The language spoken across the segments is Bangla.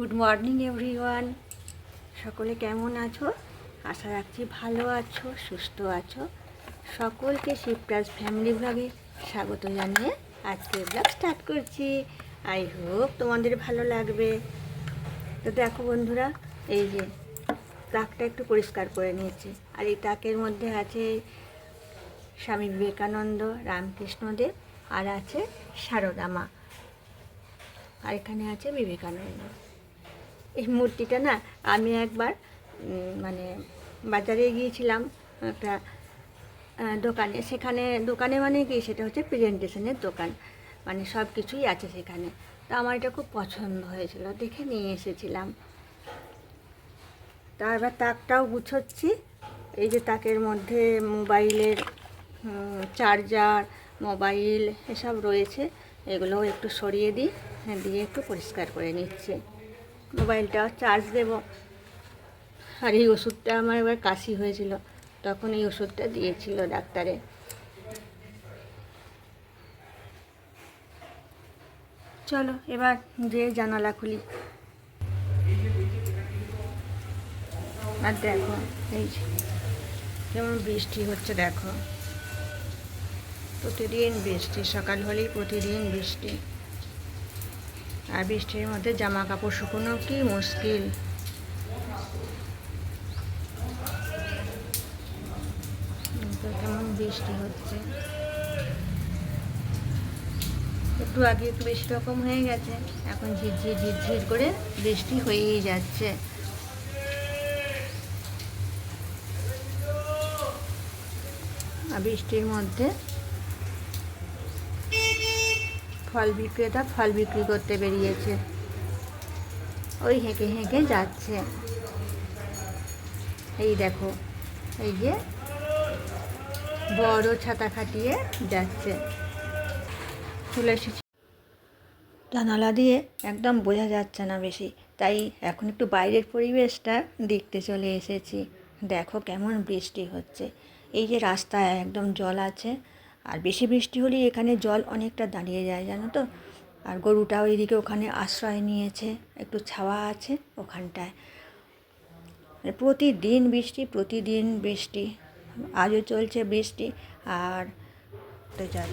গুড মর্নিং এভরিওয়ান সকলে কেমন আছো? আশা রাখছি ভালো আছো, সুস্থ আছো। সকলকে শিবরাজ ফ্যামিলি ব্লগে স্বাগত জানিয়ে আজকের ব্লগ স্টার্ট করছি। আই হোপ তোমাদের ভালো লাগবে। তো দেখো বন্ধুরা, এই যে তাকটা একটু পরিষ্কার করে নিয়েছি। আর এই তাকের মধ্যে আছে স্বামী বিবেকানন্দ, রামকৃষ্ণদেব আর আছে সারদা মা আর এখানে আছে বিবেকানন্দ। এই মূর্তিটা না, আমি একবার মানে বাজারে গিয়েছিলাম একটা দোকানে। সেখানে, দোকানে মানে কি, সেটা হচ্ছে প্রেজেন্টেশনের দোকান। মানে সব কিছুই আছে সেখানে। তো আমার এটা খুব পছন্দ হয়েছিল, দেখে নিয়ে এসেছিলাম। তারপর তাকটাও গুছোচ্ছি। এই যে তাকের মধ্যে মোবাইলের চার্জার, মোবাইল এসব রয়েছে, এগুলোও একটু সরিয়ে দিই, দিয়ে একটু পরিষ্কার করে নিচ্ছে। মোবাইলটাও চার্জ দেব। আর এই ওষুধটা আমার এবার কাশি হয়েছিল, তখন এই ওষুধটা দিয়েছিল ডাক্তারে। চলো, এবার যে জানালা খুলি। আর দেখো, এই যেমন বৃষ্টি হচ্ছে, দেখো। প্রতিদিন বৃষ্টি, সকাল হলেই প্রতিদিন বৃষ্টি। আর বৃষ্টির মধ্যে জামা কাপড় শুকোনো কি মুশকিল। কেমন বৃষ্টি হচ্ছে। একটু আগে একটু বেশি রকম হয়ে গেছে, এখন ঝিরঝির ঝিরঝির করে বৃষ্টি হয়েই যাচ্ছে। আর বৃষ্টির মধ্যে ফল বিক্রেতা ফল বিক্রি করতে বেরিয়েছে। ওই হেঁকে হেঁকে যাচ্ছে। এই দেখো, এই যে বড় ছাতা খাটিয়ে যাচ্ছে। চলে এসেছি। জানালা দিয়ে একদম বোঝা যাচ্ছে না বেশি। তাই এখন একটু বাইরের পরিবেশটা দেখতে চলে এসেছি। দেখো কেমন বৃষ্টি হচ্ছে। এই যে রাস্তায় একদম জল আছে। আর বেশি বৃষ্টি হলেই এখানে জল অনেকটা দাঁড়িয়ে যায় জানো তো? আর গরুটাও এদিকে ওখানে আশ্রয় নিয়েছে একটু ছাওয়া আছে ওখানটায়। মানে প্রতিদিন বৃষ্টি প্রতিদিন বৃষ্টি আজও চলছে বৃষ্টি আর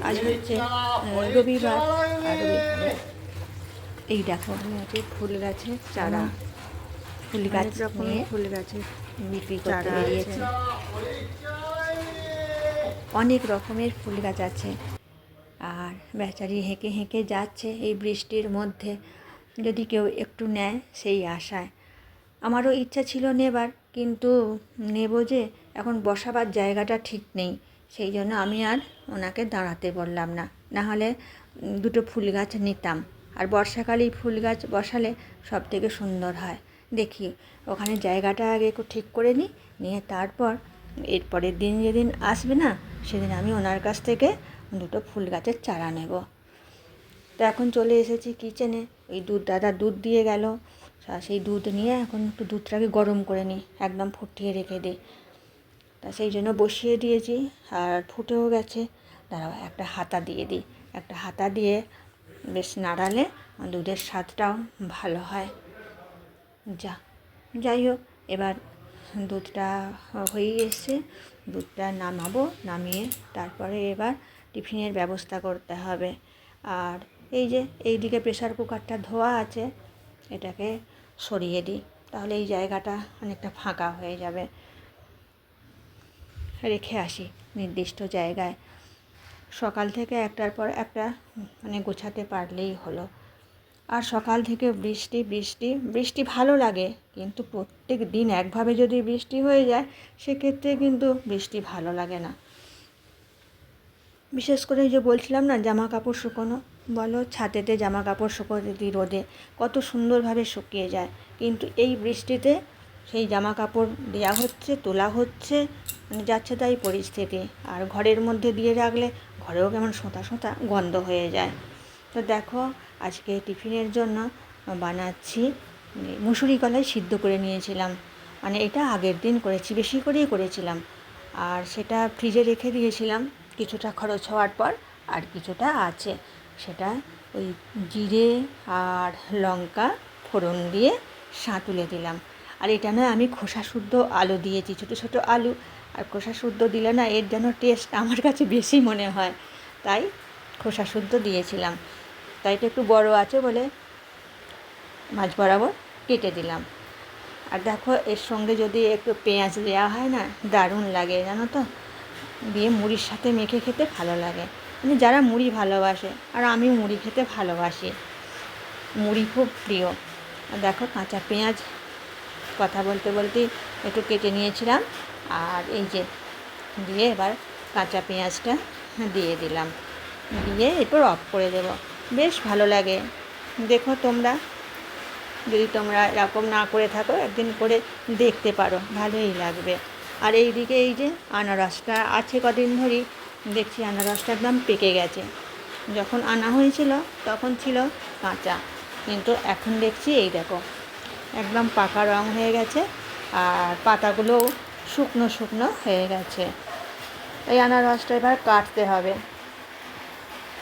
আজ হচ্ছে রবিবার। আর এই দেখো আছে ফুল গাছের চারা ফুল গাছ নিয়ে ফুল গাছে বিক্রি করতে বেরিয়েছে। অনেক রকমের ফুল গাছ আছে। আর বেচারি হেঁকে হেঁকে যাচ্ছে এই বৃষ্টির মধ্যে। যদি কেউ একটু নেয় সেই আশায়। আমারও ইচ্ছা ছিল নেবার, কিন্তু নেব যে, এখন বসাবার জায়গাটা ঠিক নেই। সেই জন্য আমি আর ওনাকে দাঁড়াতে বললাম না। না হলে দুটো ফুল গাছ নিতাম। আর বর্ষাকালেই ফুল গাছ বসালে সব থেকে সুন্দর হয়। দেখি, ওখানে জায়গাটা আগে একটু ঠিক করে নিই, নিয়ে তারপর এরপরের দিন যেদিন আসবে না, সেদিন আমি ওনার কাছ থেকে দুটো ফুল গাছের চারা নেব। তো এখন চলে এসেছি কিচেনে ওই দুধ দাদা দুধ দিয়ে গেল। সেই দুধ নিয়ে এখন একটু দুধটাকে গরম করে নিই, একদম ফুটিয়ে রেখে দিই। তা সেই জন্য বসিয়ে দিয়েছি আর ফুটেও গেছে। দাঁড়াও, একটা হাতা দিয়ে দিই। একটা হাতা দিয়ে বেশ নাড়ালে দুধের স্বাদটাও ভালো হয়। যা, যাই হোক, এবার দুধটা হয়েই এসছে। দুধটা নামাবো, নামিয়ে তারপরে এবার টিফিনের ব্যবস্থা করতে হবে। আর এই যে, এইদিকে প্রেশার কুকারটা ধোয়া আছে, এটাকে সরিয়ে দিই। তাহলে এই জায়গাটা অনেকটা ফাঁকা হয়ে যাবে। রেখে আসি নির্দিষ্ট জায়গায়। সকাল থেকে একটার পর একটা মানে গোছাতে পারলেই হলো। আর সকাল থেকে বৃষ্টি বৃষ্টি বৃষ্টি ভালো লাগে, কিন্তু প্রত্যেক দিন একভাবে যদি বৃষ্টি হয়ে যায়, সেক্ষেত্রে কিন্তু বৃষ্টি ভালো লাগে না। বিশেষ করে যে বলছিলাম না জামা কাপড় শুকোনো, বলো ছাদেতে জামা কাপড় শুকোতে দিই রোদে কত সুন্দরভাবে শুকিয়ে যায়, কিন্তু এই বৃষ্টিতে সেই জামা কাপড় দেওয়া হচ্ছে, তোলা হচ্ছে মানে যাচ্ছে তাই পরিস্থিতি। আর ঘরের মধ্যে দিয়ে রাখলে ঘরেও কেমন সোঁতা সোঁতা গন্ধ হয়ে যায়। তো দেখো আজকে টিফিনের জন্য বানাচ্ছি মানে মুসুরি কলাই সিদ্ধ করে নিয়েছিলাম। মানে এটা আগের দিন করেছি, বেশি করেই করেছিলাম। আর সেটা ফ্রিজে রেখে দিয়েছিলাম, কিছুটা খরচ হওয়ার পর আর কিছুটা আছে। সেটা ওই জিরে আর লঙ্কা ফোড়ন দিয়ে সাঁতুলে দিলাম। আর এটা নয় আমি খোসা শুদ্ধ আলু দিয়েছি, ছোটো ছোটো আলু। আর খোসা শুদ্ধ দিলে না এর যেন টেস্ট আমার কাছে বেশি মনে হয়। তাই খোসা শুদ্ধ দিয়েছিলাম। এটা একটু বড় আছে বলে মাছ বরাবর কেটে দিলাম। আর দেখো, এর সঙ্গে যদি একটু পেঁয়াজ দেওয়া হয় না, দারুণ লাগে, জানো তো? দিয়ে মুড়ির সাথে মেখে খেতে ভালো লাগে। মানে যারা মুড়ি ভালোবাসে, আর আমি মুড়ি খেতে ভালোবাসি, মুড়ি খুব প্রিয়। আর দেখো, কাঁচা পেঁয়াজ কথা বলতে বলতেই একটু কেটে নিয়েছিলাম, আর এই যে দিয়ে এবার কাঁচা পেঁয়াজটা দিয়ে দিলাম। দিয়ে এরপর অফ করে দেব। বেশ ভালো লাগে। দেখো তোমরা, যদি তোমরা এরকম না করে থাকো, একদিন করে দেখতে পারো, ভালোই লাগবে। আর এই দিকে এই যে আনারসটা, আছে কদিন ধরেই, দেখছি আনারসটা একদম পেকে গেছে। যখন আনা হয়েছিল, তখন ছিল কাঁচা। কিন্তু এখন দেখছি এই দেখো, একদম পাকা রং হয়ে গেছে, আর পাতাগুলোও শুকনো শুকনো হয়ে গেছে। এই আনারসটা এবার কাটতে হবে।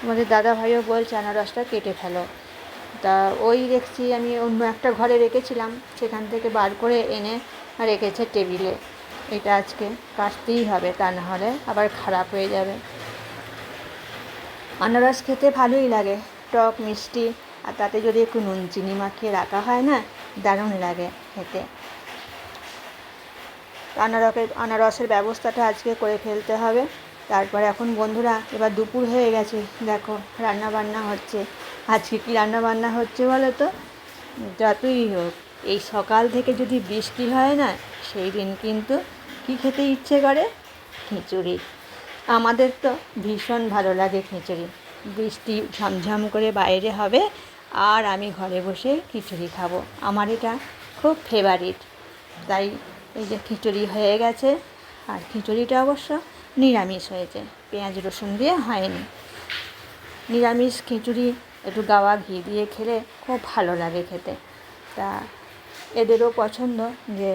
আমাদের দাদা ভাইও বলছে আনারসটা কেটে ফেলো। তা ওই দেখছি আমি অন্য একটা ঘরে রেখেছিলাম, সেখান থেকে বার করে এনে রেখেছে টেবিলে। এটা আজকে কাটতেই হবে, তা না হলে আবার খারাপ হয়ে যাবে। আনারস খেতে ভালোই লাগে, টক, মিষ্টি, আর তাতে যদি একটু নুন, চিনি মাখিয়ে রাখা হয় না, দারুণ লাগে খেতে। আনারসের আনারসের ব্যবস্থাটা আজকে করে ফেলতে হবে। তারপরে এখন বন্ধুরা, এবার দুপুর হয়ে গেছে। দেখো রান্না বান্না হচ্ছে। আজকে কি রান্না বান্না হচ্ছে বলো তো? যতই হোক, এই সকাল থেকে যদি বৃষ্টি হয় না, সেই দিন কিন্তু কি খেতে ইচ্ছে করে? খিচুড়ি। আমাদের তো ভীষণ ভালো লাগে খিচুড়ি। বৃষ্টি ঝমঝম করে বাইরে হবে, আর আমি ঘরে বসে খিচুড়ি খাব। আমার এটা খুব ফেভারিট তাই এই যে খিচুড়ি হয়ে গেছে। আর খিচুড়িটা অবশ্য নিরামিষ হয়েছে। পেঁয়াজ, রসুন দিয়ে হয়নি। নিরামিষ খিচুড়ি, একটু গাওয়া ঘি দিয়ে খেলে খুব ভালো লাগে খেতে। তা এদেরও পছন্দ যে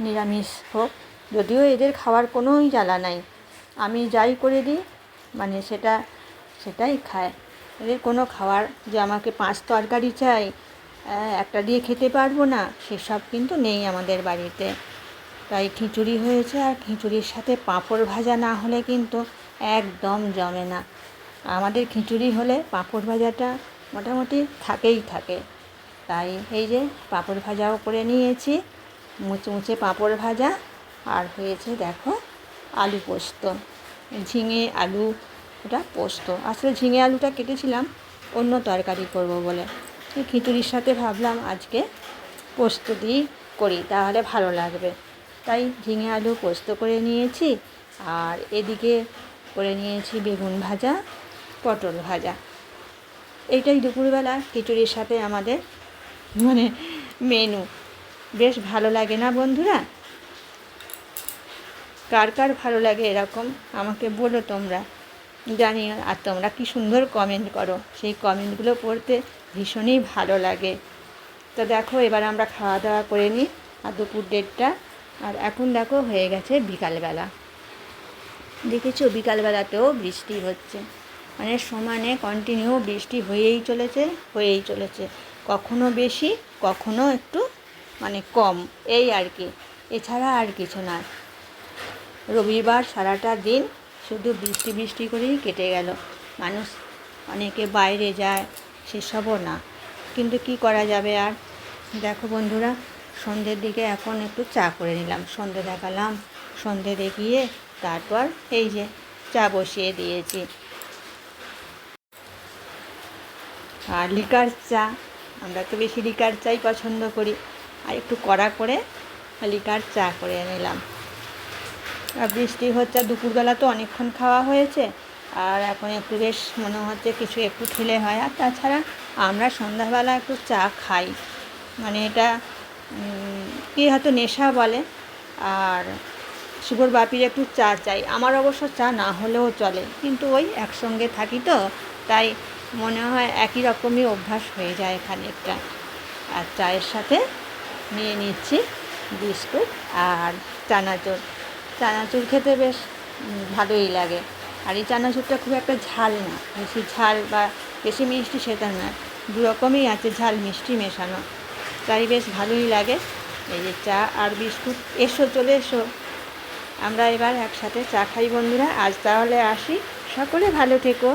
নিরামিষ হোক। যদিও এদের খাওয়ার কোনোই জ্বালা নাই। আমি যাই করে দিই মানে সেটা, সেটাই খায়। এদের কোনো খাওয়ার যে আমাকে পাঁচ তরকারি চাই একটা দিয়ে খেতে পারব না, সেসব কিন্তু নেই আমাদের বাড়িতে। তাই খিচুড়ি হয়েছে আর খিচুড়ির সাথে পাঁপড় ভাজা না হলে কিন্তু একদম জমে না। আমাদের খিচুড়ি হলে পাঁপড় ভাজাটা মোটামুটি থাকেই থাকে। তাই এই যে পাঁপড় ভাজাও করে নিয়েছি, মুচমুচে পাঁপড় ভাজা। আর হয়েছে দেখো আলু পোস্ত, ঝিঙে আলু এটা পোস্ত। আসলে ঝিঙে আলুটা কেটেছিলাম, অন্য তরকারি করব বলে। খিচুড়ির সাথে ভাবলাম আজকে পোস্ত দিয়েই করি, তাহলে ভালো লাগবে। তাই ঝিঙে আলু পোস্ত করে নিয়েছি। আর এদিকে করে নিয়েছি বেগুন ভাজা, পটল ভাজা। এইটাই দুপুরবেলা খিচুড়ির সাথে আমাদের মানে মেনু। বেশ ভালো লাগে না বন্ধুরা? কার কার ভালো লাগে এরকম আমাকে বলো তোমরা। জানি আর তোমরা কি সুন্দর কমেন্ট করো। সেই কমেন্টগুলো পড়তে ভীষণই ভালো লাগে। তো দেখো, এবার আমরা খাওয়া দাওয়া করে নিই। আর দুপুর দেড়টা আর এখন দেখো হয়ে গেছে বিকালবেলা। দেখেছ? বিকালবেলাতেও বৃষ্টি হচ্ছে। মানে সমানে কন্টিনিউ বৃষ্টি হয়েই চলেছে হয়েই চলেছে। কখনো বেশি, কখনো একটু মানে কম। এই আর কি। এছাড়া আর কিছু না। রবিবার সারাটা দিন শুধু বৃষ্টি বৃষ্টি করেই কেটে গেল। মানুষ অনেকে বাইরে যায়, সেসবও না। কিন্তু কি করা যাবে আর? দেখো বন্ধুরা সন্ধ্যের দিকে এখন একটু চা করে নিলাম। সন্ধে দেখালাম। সন্ধে দেখিয়ে তারপর এই যে চা বসিয়ে দিয়েছি। আর লিকার চা, আমরা তো বেশি লিকার চাই পছন্দ করি। আর একটু কড়া করে লিকার চা করে নিলাম। আর বৃষ্টি হচ্ছে, দুপুরবেলা তো অনেকক্ষণ খাওয়া হয়েছে। আর এখন একটু বেশ মনে হচ্ছে কিছু একটু খেলে হয়। আর তাছাড়া আমরা সন্ধ্যাবেলা একটু চা খাই। মানে এটা কি হয়তো নেশা বলে, আর শুভর বাপির একটু চা চাই। আমার অবশ্য চা না হলেও চলে, কিন্তু ওই একসঙ্গে থাকি তো, তাই মনে হয় একই রকমই অভ্যাস হয়ে যায় খানিকটা। আর চায়ের সাথে নিয়ে নিচ্ছি বিস্কুট আর চানাচুর। চানাচুর খেতে বেশ ভালোই লাগে। আর এই চানাচুরটা খুব একটা ঝাল না, বেশি ঝাল বা বেশি মিষ্টি সেটা না দু রকমই আছে ঝাল মিষ্টি মেশানো। তাই বেশ ভালোই লাগে। এই যে চা আর বিস্কুট, এসো, চলে এসো। আমরা এবার একসাথে চা খাই বন্ধুরা। আজ তাহলে আসি। সকলে ভালো থেকো।